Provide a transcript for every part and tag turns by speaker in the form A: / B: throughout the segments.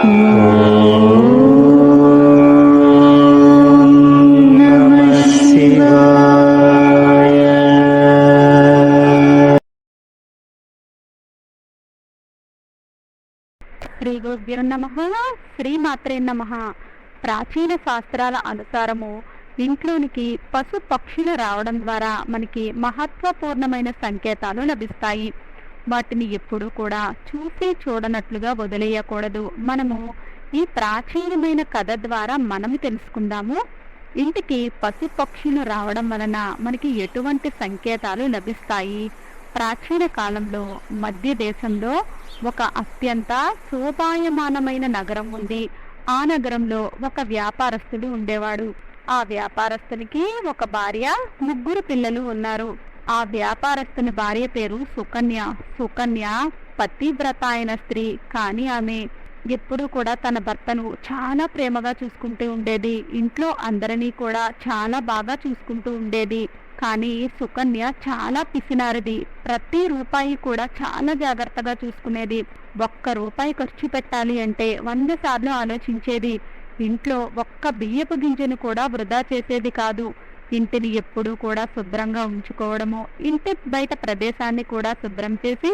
A: శ్రీ గురుభ్యో నమ. శ్రీమాత్రే నమ. ప్రాచీన శాస్త్రాల అనుసారము ఇంట్లోనికి పశు పక్షులు రావడం ద్వారా మనకి మహత్వపూర్ణమైన సంకేతాలు లభిస్తాయి. వాటిని ఎప్పుడూ కూడా చూసి చూడనట్లుగా వదిలేయకూడదు. మనము ఈ ప్రాచీనమైన కథ ద్వారా మనము తెలుసుకుందాము. ఇంటికి పశు పక్షులు రావడం వలన మనకి ఎటువంటి సంకేతాలు లభిస్తాయి? ప్రాచీన కాలంలో మధ్య దేశంలో ఒక అత్యంత శోభాయమానమైన నగరం ఉంది. ఆ నగరంలో ఒక వ్యాపారస్తుడు ఉండేవాడు. ఆ వ్యాపారస్తునికి ఒక భార్య ముగ్గురు పిల్లలు ఉన్నారు. ఆ వ్యాపారస్తుని భార్య పేరు సుకన్య. సుకన్య పతివ్రత అయిన స్త్రీ. కానీ ఆమె ఎప్పుడూ కూడా తన భర్తను చాలా ప్రేమగా చూసుకుంటూ ఉండేది. ఇంట్లో అందరినీ కూడా చాలా బాగా చూసుకుంటూ ఉండేది. కానీ సుకన్య చాలా పిసినారిది. ప్రతి రూపాయి కూడా చాలా జాగ్రత్తగా చూసుకునేది. ఒక్క రూపాయి ఖర్చు పెట్టాలి అంటే వంద సార్లు ఆలోచించేది. ఇంట్లో ఒక్క బియ్యపు గింజను కూడా వృధా చేసేది కాదు. ఇంటిని ఎప్పుడూ కూడా శుభ్రంగా ఉంచుకోవడము ఇంటి బయట ప్రదేశాన్ని కూడా శుభ్రం చేసి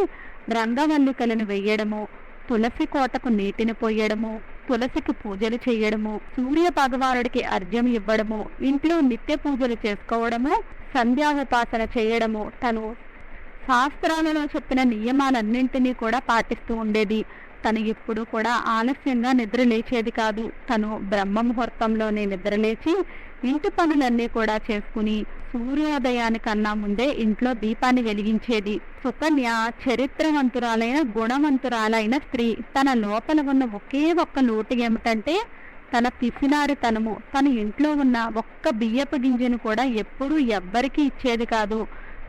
A: రంగవల్లికలను వేయడము తులసి కోటకు నీటిని పోయడము తులసికి పూజలు చేయడము సూర్య భగవానుడికి అర్ఘ్యం ఇవ్వడము ఇంట్లో నిత్య పూజలు చేసుకోవడము సంధ్యావపాసన చేయడము తను శాస్త్రాలలో చెప్పిన నియమాలన్నింటినీ కూడా పాటిస్తూ ఉండేది. తను ఎప్పుడు కూడా ఆలస్యంగా నిద్ర లేచేది కాదు. తను బ్రహ్మ ముహూర్తంలోనే నిద్రలేచి ఇంటి పనులన్నీ కూడా చేసుకుని సూర్యోదయానికన్నా ముందే ఇంట్లో దీపాన్ని వెలిగించేది. సుకన్య చరిత్రవంతురాలైన గుణవంతురాలైన స్త్రీ. తన లోపల ఉన్న ఒకే ఒక్క లోటు ఏమిటంటే తన పిసినారితనము తన ఇంట్లో ఉన్న ఒక్క బియ్యపు గింజను కూడా ఎప్పుడూ ఎవ్వరికీ ఇచ్చేది కాదు.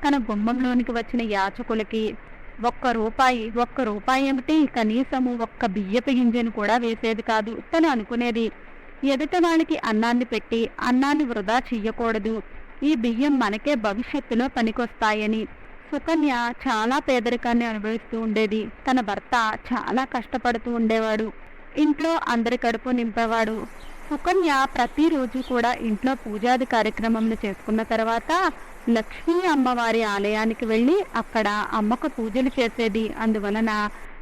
A: తన గుమ్మంలోనికి వచ్చిన యాచకులకి ఒక్క రూపాయి ఒక్క రూపాయి ఏమిటి? కనీసము ఒక్క బియ్యపు గింజను కూడా వేసేది కాదు తను అనుకునేది. ఎదుట వాళ్ళకి అన్నాన్ని పెట్టి అన్నాన్ని వృధా చెయ్యకూడదు. ఈ బియ్యం మనకే భవిష్యత్తులో పనికొస్తాయని. సుకన్య చాలా పేదరికాన్ని అనుభవిస్తూ ఉండేది. తన భర్త చాలా కష్టపడుతూ ఉండేవాడు. ఇంట్లో అందరి కడుపు నింపేవాడు. సుకన్య ప్రతిరోజు కూడా ఇంట్లో పూజాది కార్యక్రమంలో చేసుకున్న తర్వాత లక్ష్మీ అమ్మవారి ఆలయానికి వెళ్ళి అక్కడ అమ్మకు పూజలు చేసేది. అందువలన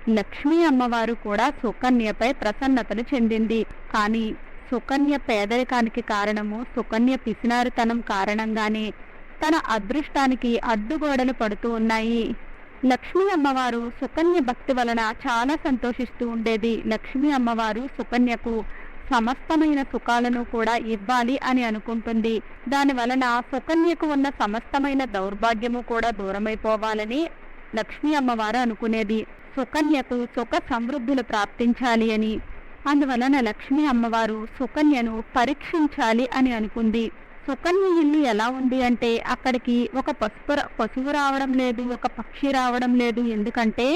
A: లక్ష్మీ అమ్మవారు కూడా సుకన్యపై ప్రసన్నతను చెందింది. కానీ సుకన్య పేదరికానికి కారణము సుకన్య పిసినారుతనం కారణంగానే తన అదృష్టానికి అడ్డుగోడలు పడుతూ ఉన్నాయి. లక్ష్మీ అమ్మవారు సుకన్య భక్తి వలన చాలా సంతోషిస్తూ ఉండేది. లక్ష్మీ అమ్మవారు సుకన్యకు సమస్తమైన సుఖాలను కూడా ఇవ్వాలి అని అనుకుంటుంది. దాని వలన సుకన్యకు ఉన్న సమస్తమైన దౌర్భాగ్యము కూడా దూరమైపోవాలని లక్ష్మీ అమ్మవారు అనుకునేది. సుకన్యకు సుఖ సమృద్ధులు ప్రాప్తించాలి అని. అందువలన లక్ష్మీ అమ్మవారు సుకన్యను పరీక్షించాలి అని అనుకుంది. సుకన్య ఇల్లు ఎలా ఉంది అంటే అక్కడికి ఒక పసుపు పశువు రావడం లేదు ఒక పక్షి రావడం లేదు. ఎందుకంటే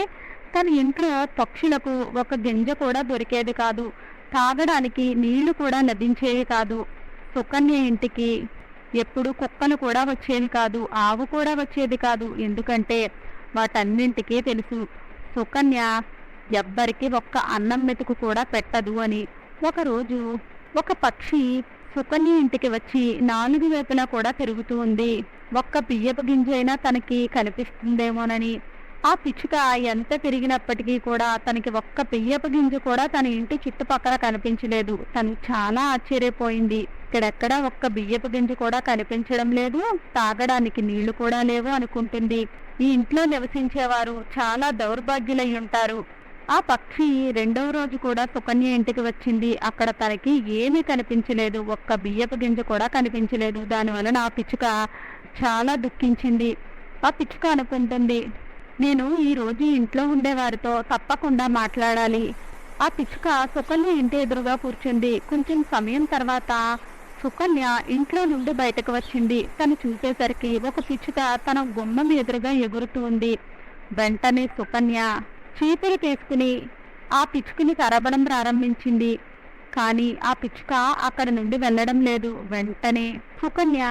A: తన ఇంట్లో పక్షులకు ఒక గింజ కూడా దొరికేది కాదు. తాగడానికి నీళ్ళు కూడా లభించేవి కాదు. సుకన్య ఇంటికి ఎప్పుడు కుక్కలు కూడా వచ్చేవి కాదు. ఆవు కూడా వచ్చేది కాదు. ఎందుకంటే వాటన్నింటికీ తెలుసు సుకన్య ఎవ్వరికి ఒక్క అన్నం మెతుకు కూడా పెట్టదు అని. ఒకరోజు ఒక పక్షి సుకన్య ఇంటికి వచ్చి నాలుగు వైపులా కూడా తిరుగుతూ ఉంది. ఒక్క బియ్యపు గింజ అయినా తనకి కనిపిస్తుందేమోనని. ఆ పిచ్చుక ఎంత పెరిగినప్పటికీ కూడా తనకి ఒక్క బియ్యపు గింజ కూడా తన ఇంటి చుట్టుపక్కల కనిపించలేదు. తను చాలా ఆశ్చర్యపోయింది. ఇక్కడెక్కడ ఒక్క బియ్యపు గింజ కూడా కనిపించడం లేదు. తాగడానికి నీళ్ళు కూడా లేవు అనుకుంటుంది. ఈ ఇంట్లో నివసించేవారు చాలా దౌర్భాగ్యులై ఉంటారు. ఆ పక్షి రెండవ రోజు కూడా సుకన్య ఇంటికి వచ్చింది. అక్కడ తనకి ఏమీ కనిపించలేదు. ఒక్క బియ్యపు గింజ కూడా కనిపించలేదు. దాని వలన ఆ పిచ్చుక చాలా దుఃఖించింది. ఆ పిచ్చుక అనుకుంటుంది నేను ఈ రోజు ఇంట్లో ఉండేవారితో తప్పకుండా మాట్లాడాలి. ఆ పిచ్చుక సుకన్య ఇంటి ఎదురుగా కూర్చుంది. కొంచెం సమయం తర్వాత సుకన్య ఇంట్లో నుండి బయటకు వచ్చింది. తను చూసేసరికి ఒక పిచ్చుక తన గుమ్మం ఎదురుగా ఎగురుతూ ఉంది. వెంటనే సుకన్య చీపురు తీసుకుని ఆ పిచ్చుకుని కరబడం ప్రారంభించింది. కానీ ఆ పిచ్చుక అక్కడి నుండి వెళ్ళడం లేదు. వెంటనే సుకన్య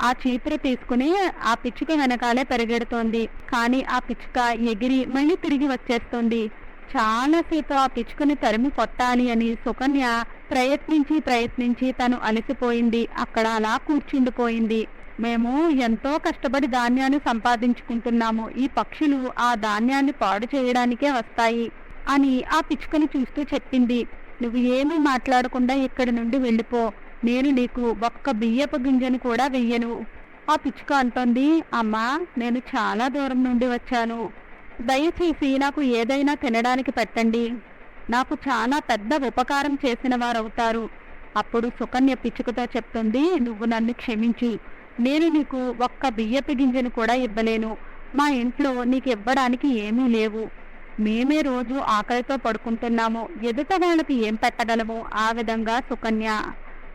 A: ఆ చీపురు తీసుకుని ఆ పిచ్చుక వెనకాలే పరిగెడుతోంది. కానీ ఆ పిచ్చుక ఎగిరి మళ్ళీ తిరిగి వచ్చేస్తుంది. చాలాసేపు ఆ పిచ్చుకని తరిమి కొట్టాలి అని సుకన్య ప్రయత్నించి ప్రయత్నించి తను అలసిపోయింది. అక్కడ అలా కూర్చుండిపోయింది. మేము ఎంతో కష్టపడి ధాన్యాన్ని సంపాదించుకుంటున్నాము. ఈ పక్షులు ఆ ధాన్యాన్ని పాడు చేయడానికే వస్తాయి అని ఆ పిచ్చుకని చూస్తూ చెప్పింది. నువ్వు ఏమీ మాట్లాడకుండా ఇక్కడి నుండి వెళ్ళిపో. నేను నీకు ఒక్క బియ్యపు గింజను కూడా వెయ్యను. ఆ పిచ్చుక అంటోంది అమ్మా నేను చాలా దూరం నుండి వచ్చాను. దయచేసి నాకు ఏదైనా తినడానికి పెట్టండి. నాకు చాలా పెద్ద ఉపకారం చేసిన వారవుతారు. అప్పుడు సుకన్య పిచ్చుకతో చెప్తుంది నువ్వు నన్ను క్షమించు. నేను నీకు ఒక్క బియ్యపు గింజను కూడా ఇవ్వలేను. మా ఇంట్లో నీకు ఇవ్వడానికి ఏమీ లేవు. మేమే రోజు ఆకలితో పడుకుంటున్నాము. ఎదుట వాళ్ళకి ఏం పెట్టగలము? ఆ విధంగా సుకన్య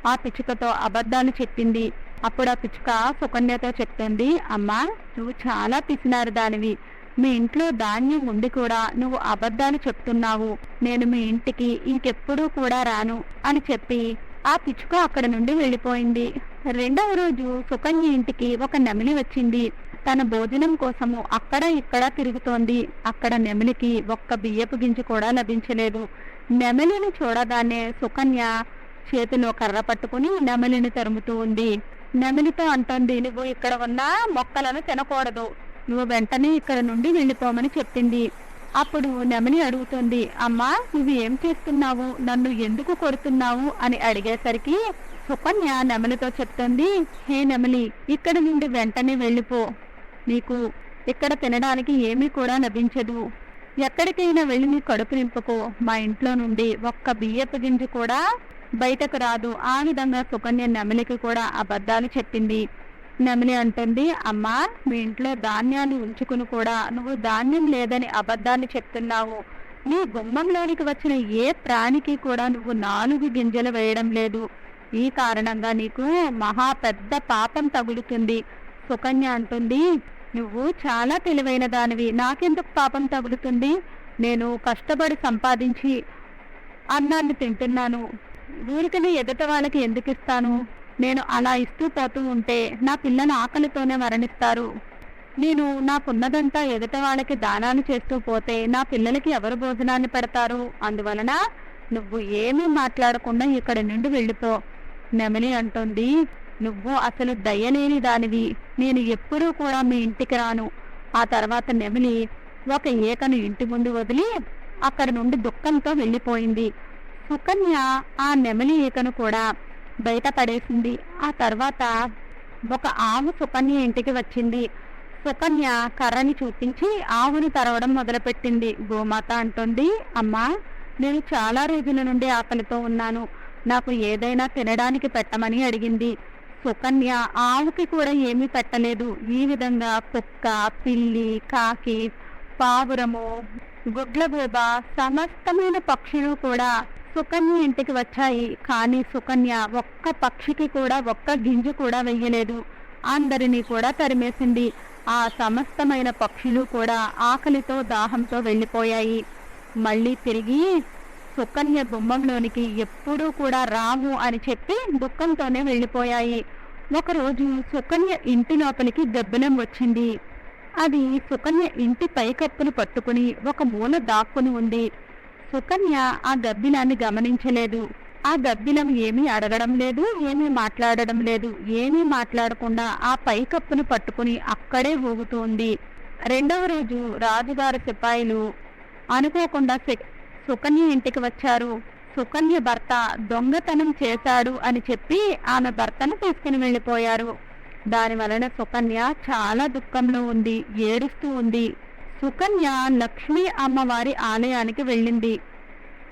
A: ఆ పిచ్చుకతో అబద్ధాలు చెప్పింది. అప్పుడు ఆ పిచ్చుక సుకన్యతో చెప్తుంది అమ్మా నువ్వు చాలా పిసినారు దానివి. మీ ఇంట్లో ధాన్యం ఉండి కూడా నువ్వు అబద్ధాలు చెప్తున్నావు. నేను మీ ఇంటికి ఇంకెప్పుడూ కూడా రాను అని చెప్పి ఆ పిచ్చుక అక్కడ నుండి వెళ్ళిపోయింది. రెండవ రోజు సుకన్య ఇంటికి ఒక నెమిలి వచ్చింది. తన భోజనం కోసము అక్కడ ఇక్కడ తిరుగుతోంది. అక్కడ నెమిలికి ఒక్క బియ్యపు గింజ కూడా లభించలేదు. నెమిలిని చూడగానే సుకన్య చేతిలో కర్ర పట్టుకుని నెమలిని తరుముతూ ఉంది. నెమలితో అంటోంది నువ్వు ఇక్కడ ఉన్న మొక్కలను తినకూడదు. నువ్వు వెంటనే ఇక్కడ నుండి వెళ్ళిపోమని చెప్పింది. అప్పుడు నెమలి అడుగుతుంది అమ్మా నువ్వు ఏం చేస్తున్నావు? నన్ను ఎందుకు కొడుతున్నావు? అని అడిగేసరికి సుకన్య నెమలితో చెప్తుంది హే నెమలి ఇక్కడ నుండి వెంటనే వెళ్ళిపో. నీకు ఇక్కడ తినడానికి ఏమీ కూడా లభించదు. ఎక్కడికైనా వెళ్ళి నీ కడుపు నింపుకో. మా ఇంట్లో నుండి ఒక్క బియ్యపు గింజ కూడా బయటకు రాదు. ఆ విధంగా సుకన్య నెమలికి కూడా అబద్ధాలు చెప్పింది. నమిలి అంటుంది అమ్మా మీ ఇంట్లో ధాన్యాన్ని ఉంచుకుని కూడా నువ్వు ధాన్యం లేదని అబద్ధాన్ని చెప్తున్నావు. నీ గుమ్మంలోనికి వచ్చిన ఏ ప్రాణికి కూడా నువ్వు నాలుగు గింజలు వేయడం లేదు. ఈ కారణంగా నీకు మహా పెద్ద పాపం తగులుతుంది. సుకన్య అంటుంది నువ్వు చాలా తెలివైన దానివి. నాకెందుకు పాపం తగులుతుంది? నేను కష్టపడి సంపాదించి అన్నాన్ని తింటున్నాను. ఊరికనే ఎదుట వాళ్ళకి ఎందుకు ఇస్తాను? నేను అలా ఇస్తూ పోతూ ఉంటే నా పిల్లలు ఆకలితోనే మరణిస్తారు. నేను నాకున్నదంతా ఎదుట వాళ్ళకి దానాలు చేస్తూ పోతే నా పిల్లలకి ఎవరు భోజనాన్ని పెడతారు? అందువలన నువ్వు ఏమీ మాట్లాడకుండా ఇక్కడి నుండి వెళ్ళిపో. నెమలి అంటుంది నువ్వు అసలు దయలేని దానివి. నేను ఎప్పుడూ కూడా మీ ఇంటికి రాను. ఆ తర్వాత నెమలి ఒక ఏకను ఇంటి ముందు వదిలి అక్కడి నుండి దుఃఖంతో వెళ్ళిపోయింది. సుకన్య ఆ నెమలి ఈకను కూడా బయట పడేసింది ఆ తర్వాత ఒక ఆవు సుకన్య ఇంటికి వచ్చింది. సుకన్య కర్రని చూపించి ఆవును తరవడం మొదలుపెట్టింది. గోమాత అంటుంది అమ్మా నేను చాలా రోజుల నుండి ఆకలితో ఉన్నాను. నాకు ఏదైనా తినడానికి పెట్టమని అడిగింది. సుకన్య ఆవుకి కూడా ఏమీ పెట్టలేదు. ఈ విధంగా కుక్క పిల్లి కాకి పావురము గుడ్లగూబ సమస్తమైన పక్షులు కూడా సుకన్య ఇంటికి వచ్చాయి. కానీ సుకన్య ఒక్క పక్షికి కూడా ఒక్క గింజ కూడా వెయ్యలేదు. అందరినీ కూడా తరిమేసింది. ఆ సమస్తమైన పక్షులు కూడా ఆకలితో దాహంతో వెళ్ళిపోయాయి. మళ్ళీ తిరిగి సుకన్య గుమ్మంలోనికి ఎప్పుడూ కూడా రాము అని చెప్పి దుఃఖంతోనే వెళ్ళిపోయాయి. ఒకరోజు సుకన్య ఇంటి లోపలికి గబ్బిలం వచ్చింది. అది సుకన్య ఇంటి పైకప్పును పట్టుకుని ఒక మూల దాక్కుని ఉంది. సుకన్య ఆ గబ్బిలాన్ని గమనించలేదు. ఆ గబ్బిలం ఏమీ అడగడం లేదు ఏమీ మాట్లాడడం లేదు. ఏమీ మాట్లాడకుండా ఆ పైకప్పును పట్టుకుని అక్కడే ఊగుతోంది. రెండవ రోజు రాజుగారి సిపాయిలు అనుకోకుండా సుకన్య ఇంటికి వచ్చారు. సుకన్య భర్త దొంగతనం చేశాడు అని చెప్పి ఆమె భర్తను తీసుకుని వెళ్ళిపోయారు. దాని వలన సుకన్య చాలా దుఃఖంలో ఉంది ఏడుస్తూ ఉంది. సుకన్య లక్ష్మీ అమ్మవారి ఆలయానికి వెళ్ళింది.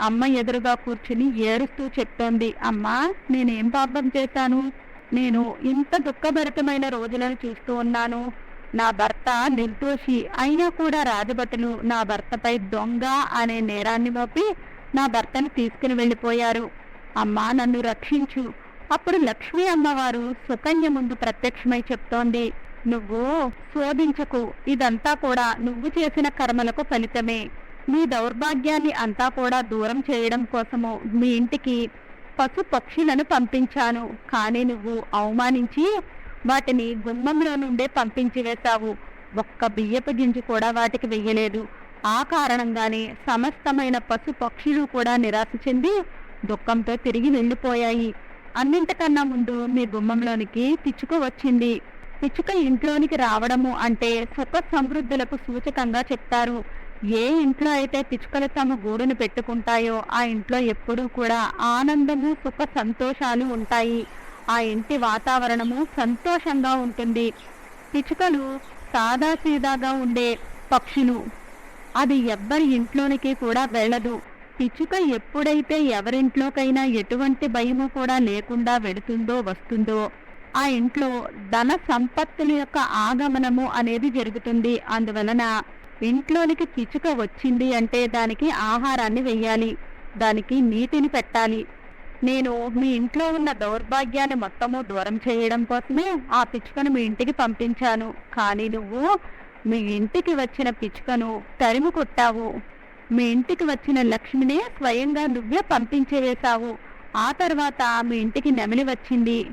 A: అమ్మ ఎదురుగా కూర్చుని ఏరుస్తూ చెప్తోంది అమ్మా నేనేం పాపం చేశాను? నేను ఇంత దుఃఖభరితమైన రోజులను చూస్తూ ఉన్నాను. నా భర్త నిర్దోషి అయినా కూడా రాజభటులు నా భర్తపై దొంగ అనే నేరాన్ని మోపి నా భర్తను తీసుకుని వెళ్ళిపోయారు. అమ్మా నన్ను రక్షించు. అప్పుడు లక్ష్మీ అమ్మవారు సుకన్య ముందు ప్రత్యక్షమై చెప్తోంది నువ్వు శోధించకు ఇదంతా కూడా నువ్వు చేసిన కర్మలకు ఫలితమే. మీ దౌర్భాగ్యాన్ని అంతా కూడా దూరం చేయడం కోసము మీ ఇంటికి పశు పక్షులను పంపించాను. కానీ నువ్వు అవమానించి వాటిని గుమ్మంలో నుండే పంపించి వేశావు. ఒక్క బియ్యపు గింజు కూడా వాటికి వెయ్యలేదు. ఆ కారణంగానే సమస్తమైన పశు పక్షులు కూడా నిరాశ చెంది దుఃఖంతో తిరిగి వెళ్ళిపోయాయి. అన్నింటికన్నా ముందు మీ గుమ్మంలోనికి పిచ్చుక వచ్చింది పిచ్చుక ఇంట్లోనికి రావడము అంటే సుఖ సమృద్ధులకు సూచకంగా చెప్తారు. ఏ ఇంట్లో అయితే పిచ్చుకలు తమ గూడును పెట్టుకుంటాయో ఆ ఇంట్లో ఎప్పుడూ కూడా ఆనందము సుఖ సంతోషాలు ఉంటాయి. ఆ ఇంటి వాతావరణము సంతోషంగా ఉంటుంది. పిచ్చుకలు సాదాసీదాగా ఉండే పక్షులు. అది ఎవ్వరి ఇంట్లోనికి కూడా వెళ్ళదు. పిచ్చుక ఎప్పుడైతే ఎవరింట్లోకైనా ఎటువంటి భయము కూడా లేకుండా వెడుతుందో వస్తుందో ఆ ఇంట్లో ధన సంపత్తుల యొక్క ఆగమనము అనేది జరుగుతుంది. అందువలన ఇంట్లోనికి పిచ్చుక వచ్చింది అంటే దానికి ఆహారాన్ని వెయ్యాలి. దానికి నీటిని పెట్టాలి. నేను మీ ఇంట్లో ఉన్న దౌర్భాగ్యాన్ని మొత్తము దూరం చేయడం కోసమే ఆ పిచ్చుకను మీ ఇంటికి పంపించాను. కానీ నువ్వు మీ ఇంటికి వచ్చిన పిచ్చుకను తరిమి కొట్టావు. మీ ఇంటికి వచ్చిన లక్ష్మినే స్వయంగా నువ్వే పంపించేవేశావు ఆ తర్వాత మీ ఇంటికి నెమలి వచ్చింది.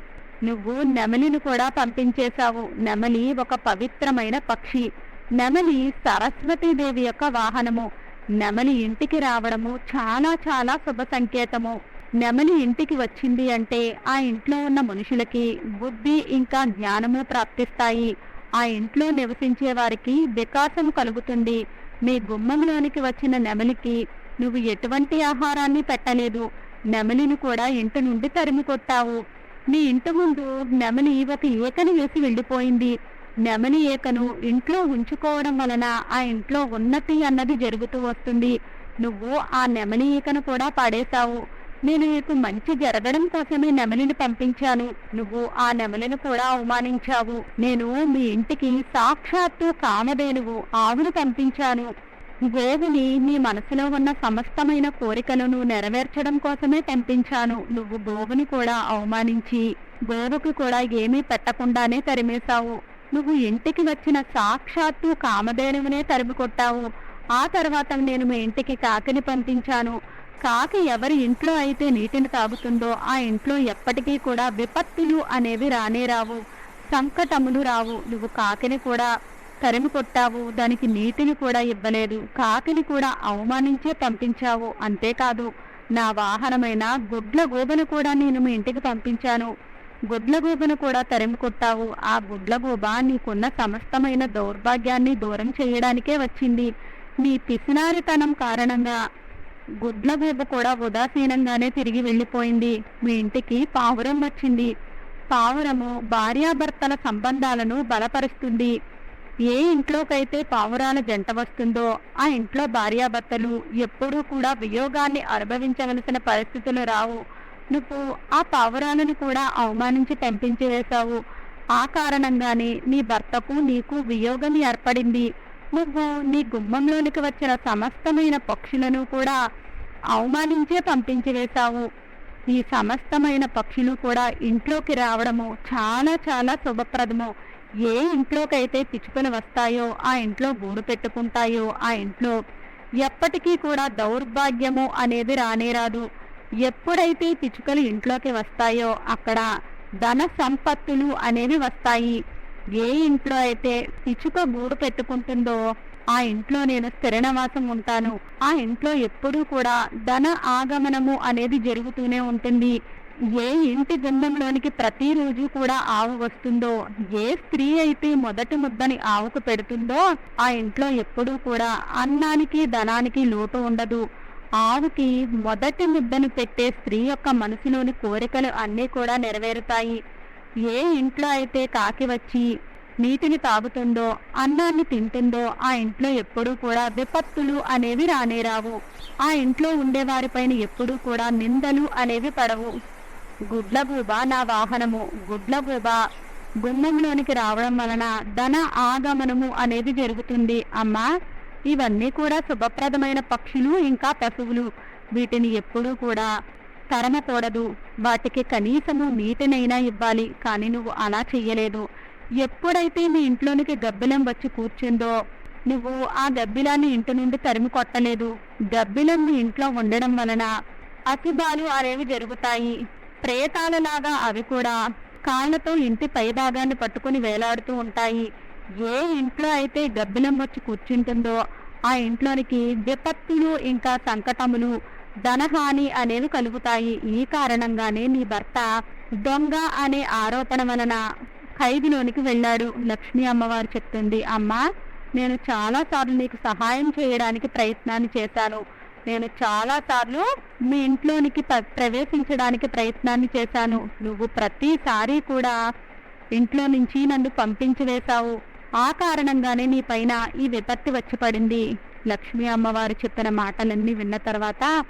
A: నువ్వు నెమలిని కూడా పంపించేశావు. నెమలి ఒక పవిత్రమైన పక్షి. నెమలి సరస్వతీదేవి యొక్క వాహనము. నెమలి ఇంటికి రావడము చాలా చాలా శుభ సంకేతము. నెమలి ఇంటికి వచ్చింది అంటే ఆ ఇంట్లో ఉన్న మనుషులకి బుద్ధి ఇంకా జ్ఞానము ప్రాప్తిస్తాయి. ఆ ఇంట్లో నివసించే వారికి వికాసం కలుగుతుంది. మీ గుమ్మంలోనికి వచ్చిన నెమలికి నువ్వు ఎటువంటి ఆహారాన్ని పెట్టలేదు. నెమలిని కూడా ఇంటి నుండి తరిమి కొట్టావు. మీ ఇంటి ముందు నెమలి ఒక ఏకను వేసి వెళ్ళిపోయింది. నెమలి ఏకను ఇంట్లో ఉంచుకోవడం వలన ఆ ఇంట్లో ఉన్నతి అన్నది జరుగుతూ వస్తుంది. నువ్వు ఆ నెమలి ఈకను కూడా పాడేశావు. నేను నీకు మంచి జరగడం కోసమే నెమలిని పంపించాను. నువ్వు ఆ నెమలిని కూడా అవమానించావు. నేను మీ ఇంటికి సాక్షాత్తు కామధేనువు ఆవును పంపించాను. గోవుని నీ మనసులో ఉన్న సమస్తమైన కోరికలను నెరవేర్చడం కోసమే పంపించాను నువ్వు గోవుని కూడా అవమానించి గోవుకు కూడా ఏమీ పెట్టకుండానే తరిమేశావు. నువ్వు ఇంటికి వచ్చిన సాక్షాత్తు కామధేనువునే తరిమి కొట్టావు ఆ తర్వాత నేను మీ ఇంటికి కాకిని పంపించాను. కాకి ఎవరి ఇంట్లో అయితే నీటిని తాగుతుందో ఆ ఇంట్లో ఎప్పటికీ కూడా విపత్తులు అనేవి రానే రావు. సంకటములు రావు. నువ్వు కాకిని కూడా తరిమి కొట్టావు దానికి నీటిని కూడా ఇవ్వలేదు కాకిని కూడా అవమానించే పంపించావు అంతేకాదు నా వాహనమైన గుడ్ల గూబను కూడా నేను మీ ఇంటికి పంపించాను. గుడ్ల గోబను కూడా తరిమి కొట్టావు ఆ గుడ్ల గోబ నీకున్న సమస్తమైన దౌర్భాగ్యాన్ని దూరం చేయడానికే వచ్చింది. నీ పిసినారితనం కారణంగా గుడ్ల కూడా ఉదాసీనంగానే తిరిగి వెళ్ళిపోయింది. మీ ఇంటికి పావురం వచ్చింది. పావురము భార్యాభర్తల సంబంధాలను బలపరుస్తుంది. ఏ ఇంట్లోకైతే పావురాల జంట వస్తుందో ఆ ఇంట్లో భార్యాభర్తలు ఎప్పుడూ కూడా వియోగాన్ని అనుభవించవలసిన పరిస్థితులు రావు. నువ్వు ఆ పావురాలను కూడా అవమానించి పంపించి వేశావు ఆ కారణంగానే నీ భర్తకు నీకు వియోగం ఏర్పడింది. నువ్వు నీ గుమ్మంలోనికి వచ్చిన సమస్తమైన పక్షులను కూడా అవమానించే పంపించి వేశావు ఈ సమస్తమైన పక్షులు కూడా ఇంట్లోకి రావడము చాలా చాలా శుభప్రదము. ఏ ఇంట్లోకైతే పిచ్చుకలు వస్తాయో ఆ ఇంట్లో గూడు పెట్టుకుంటాయో ఆ ఇంట్లో ఎప్పటికీ కూడా దౌర్భాగ్యము అనేది రానే రాదు. ఎప్పుడైతే పిచ్చుకలు ఇంట్లోకి వస్తాయో అక్కడ ధన సంపత్తులు అనేవి వస్తాయి. ఏ ఇంట్లో అయితే పిచ్చుక గూడు పెట్టుకుంటుందో ఆ ఇంట్లో నేను స్థిరనివాసం ఉంటాను. ఆ ఇంట్లో ఎప్పుడూ కూడా ధన ఆగమనము అనేది జరుగుతూనే ఉంటుంది. ఏ ఇంటి గుండంలోనికి ప్రతిరోజు కూడా ఆవు వస్తుందో ఏ స్త్రీ అయితే మొదటి ముద్దని ఆవుకు పెడుతుందో ఆ ఇంట్లో ఎప్పుడూ కూడా అన్నానికి ధనానికి లోటు ఉండదు. ఆవుకి మొదటి ముద్దను పెట్టే స్త్రీ యొక్క మనసులోని కోరికలు అన్నీ కూడా నెరవేరుతాయి. ఏ ఇంట్లో అయితే కాకి వచ్చి నీటిని తాగుతుందో అన్నాన్ని తింటుందో ఆ ఇంట్లో ఎప్పుడూ కూడా విపత్తులు అనేవి రానే రావు. ఆ ఇంట్లో ఉండేవారిపైన ఎప్పుడూ కూడా నిందలు అనేవి పడవు. గుడ్లగూబ నా వాహనము. గుడ్లగూబ గుమ్మంలోనికి రావడం వలన ధన ఆగమనము అనేది జరుగుతుంది. అమ్మా ఇవన్నీ కూడా శుభప్రదమైన పక్షులు ఇంకా పశువులు. వీటిని ఎప్పుడూ కూడా తరమకూడదు వాటికి కనీసము నీటినైనా ఇవ్వాలి కానీ నువ్వు అలా చెయ్యలేదు. ఎప్పుడైతే మీ ఇంట్లోనికి గబ్బిలం వచ్చి కూర్చుందో నువ్వు ఆ గబ్బిలాన్ని ఇంటి నుండి తరిమి కొట్టలేదు. గబ్బిలం మీ ఇంట్లో ఉండడం వలన అతిబాలు అనేవి జరుగుతాయి. ప్రేతాలలాగా అవి కూడా కాళ్ళతో ఇంటి పై భాగాన్ని పట్టుకుని వేలాడుతూ ఉంటాయి. ఏ ఇంట్లో అయితే గబ్బిలం వచ్చి కూర్చుంటుందో ఆ ఇంట్లోనికి విపత్తులు ఇంకా సంకటములు ధనహాని అనేవి కలుగుతాయి. ఈ కారణంగానే నీ భర్త దొంగ అనే ఆరోపణ వలన ఖైదులోనికి వెళ్ళాడు. లక్ష్మి అమ్మవారు చెప్తుంది అమ్మా నేను చాలాసార్లు నీకు సహాయం చేయడానికి ప్రయత్నాన్ని చేశాను. నేను చాలాసార్లు మీ ఇంట్లోనికి ప్రవేశించడానికి ప్రయత్నాన్ని చేశాను. నువ్వు ప్రతిసారి కూడా ఇంట్లో నుంచి నన్ను పంపించివేశావు. ఆ కారణంగానే నీ పైన ఈ విపత్తి వచ్చి పడింది. లక్ష్మీ అమ్మవారు చెప్పిన మాటలన్నీ విన్న తర్వాత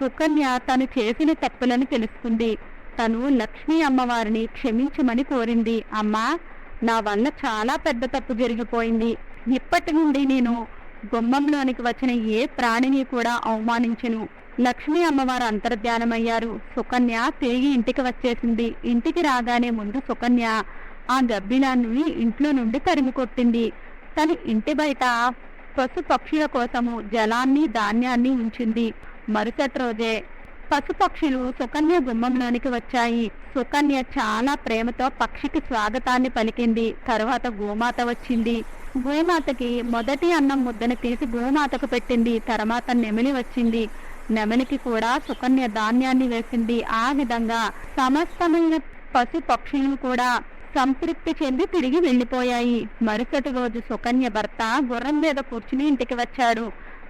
A: సుకన్య తను చేసిన తప్పులను తెలుసుకుంది. తను లక్ష్మీ అమ్మవారిని క్షమించమని కోరింది. అమ్మా నా వల్ల చాలా పెద్ద తప్పు జరిగిపోయింది. ఇప్పటి నుండి నేను గుమ్మంలోనికి వచ్చిన ఏ ప్రాణిని కూడా అవమానించను. లక్ష్మీ అమ్మవారు అంతర్ధ్యానమయ్యారు. సుకన్య తిరిగి ఇంటికి వచ్చేసింది. ఇంటికి రాగానే ముందు సుకన్య ఆ గబ్బిలాన్ని ఇంట్లో నుండి తరిమి కొట్టింది. తన ఇంటి బయట పశు పక్షుల కోసము జలాన్ని ధాన్యాన్ని ఉంచింది. మరుసటి రోజే పశుపక్షులు సుకన్య గుమ్మంలోనికి వచ్చాయి. సుకన్య చాలా ప్రేమతో పక్షికి స్వాగతాన్ని పలికింది. తరువాత గోమాత వచ్చింది. గోమాతకి మొదటి అన్నం ముద్దను తీసి గోమాతకు పెట్టింది. తర్వాత నెమిలి వచ్చింది. నెమలికి కూడా సుకన్య ధాన్యాన్ని వేసింది. ఆ విధంగా సమస్తమైన పశు పక్షులను కూడా సంతృప్తి చెంది తిరిగి వెళ్ళిపోయాయి మరుసటి రోజు సుకన్య భర్త గుర్రం మీద కూర్చుని ఇంటికి వచ్చాడు.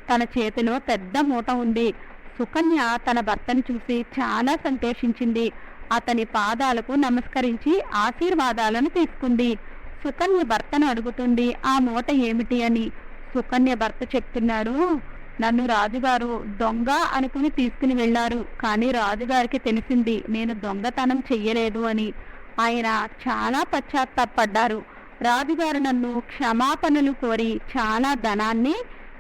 A: తన చేతిలో పెద్ద మూట ఉంది. సుకన్య తన భర్తను చూసి చాలా సంతోషించింది. అతని పాదాలకు నమస్కరించి ఆశీర్వాదాలను తీసుకుంది. సుకన్య భర్తను అడుగుతుంది ఆ మూట ఏమిటి అని? సుకన్య భర్త చెప్తున్నారు నన్ను రాజుగారు దొంగ అనుకుని తీసుకుని వెళ్ళారు కానీ రాజుగారికి తెలిసింది నేను దొంగతనం చెయ్యలేదు అని. ఆయన చాలా పశ్చాత్తాపడ్డారు. రాజుగారు నన్ను క్షమాపణలు కోరి చాలా ధనాన్ని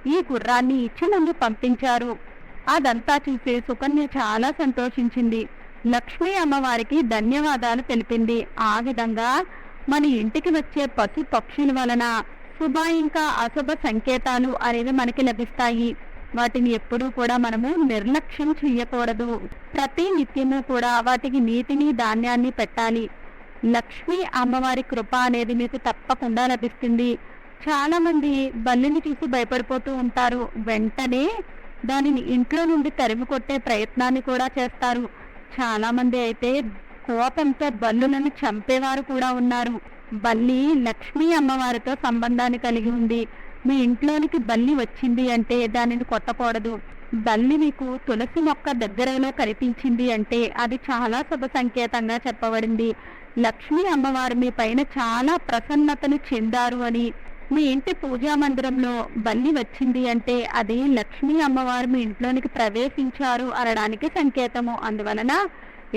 A: ఈ గుర్రాన్ని ఇచ్చి నన్ను పంపించారు. అదంతా చూసి సుకన్య చాలా సంతోషించింది. లక్ష్మీ అమ్మవారికి ధన్యవాదాలు తెలిపింది. ఆ విధంగా మన ఇంటికి వచ్చే పశు పక్షుల వలన శుభ ఇంకా అశుభ సంకేతాలు అనేవి మనకి లభిస్తాయి. వాటిని ఎప్పుడూ కూడా మనము నిర్లక్ష్యం చేయకూడదు. ప్రతి నిత్యము కూడా వాటికి నీటిని ధాన్యాన్ని పెట్టాలి. లక్ష్మీ అమ్మవారి కృప అనేది మీకు తప్పకుండా లభిస్తుంది. చాలా మంది బల్లిని చూసి భయపడిపోతూ ఉంటారు. వెంటనే దానిని ఇంట్లో నుండి తరిమి కొట్టే ప్రయత్నాన్ని కూడా చేస్తారు. చాలామంది అయితే కోపంతో బల్లులను చంపేవారు కూడా ఉన్నారు. బల్లి లక్ష్మీ అమ్మవారితో సంబంధాన్ని కలిగి ఉంది. మీ ఇంట్లోనికి బల్లి వచ్చింది అంటే దానిని కొట్టకూడదు. బల్లి మీకు తులసి మొక్క దగ్గరలో కనిపించింది అంటే అది చాలా శుభ సంకేతంగా చెప్పబడింది. లక్ష్మీ అమ్మవారు మీ పైన చాలా ప్రసన్నతను చెందారు అని మీ ఇంటి పూజా మందిరంలో బల్లి వచ్చింది అంటే అది లక్ష్మీ అమ్మవారు మీ ఇంట్లోనికి ప్రవేశించారు అనడానికి సంకేతము. అందువలన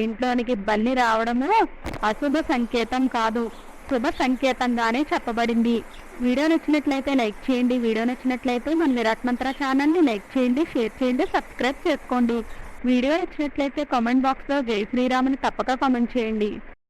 A: ఇంట్లోనికి బల్లి రావడము అశుభ సంకేతం కాదు. శుభ సంకేతంగానే చెప్పబడింది. వీడియో నచ్చినట్లయితే లైక్ చేయండి. వీడియో నచ్చినట్లయితే మన విరాట్మంత్ర ఛానల్ని లైక్ చేయండి షేర్ చేయండి సబ్స్క్రైబ్ చేసుకోండి. వీడియో నచ్చినట్లయితే కామెంట్ బాక్స్లో జై శ్రీరామ్ని తప్పక కామెంట్ చేయండి.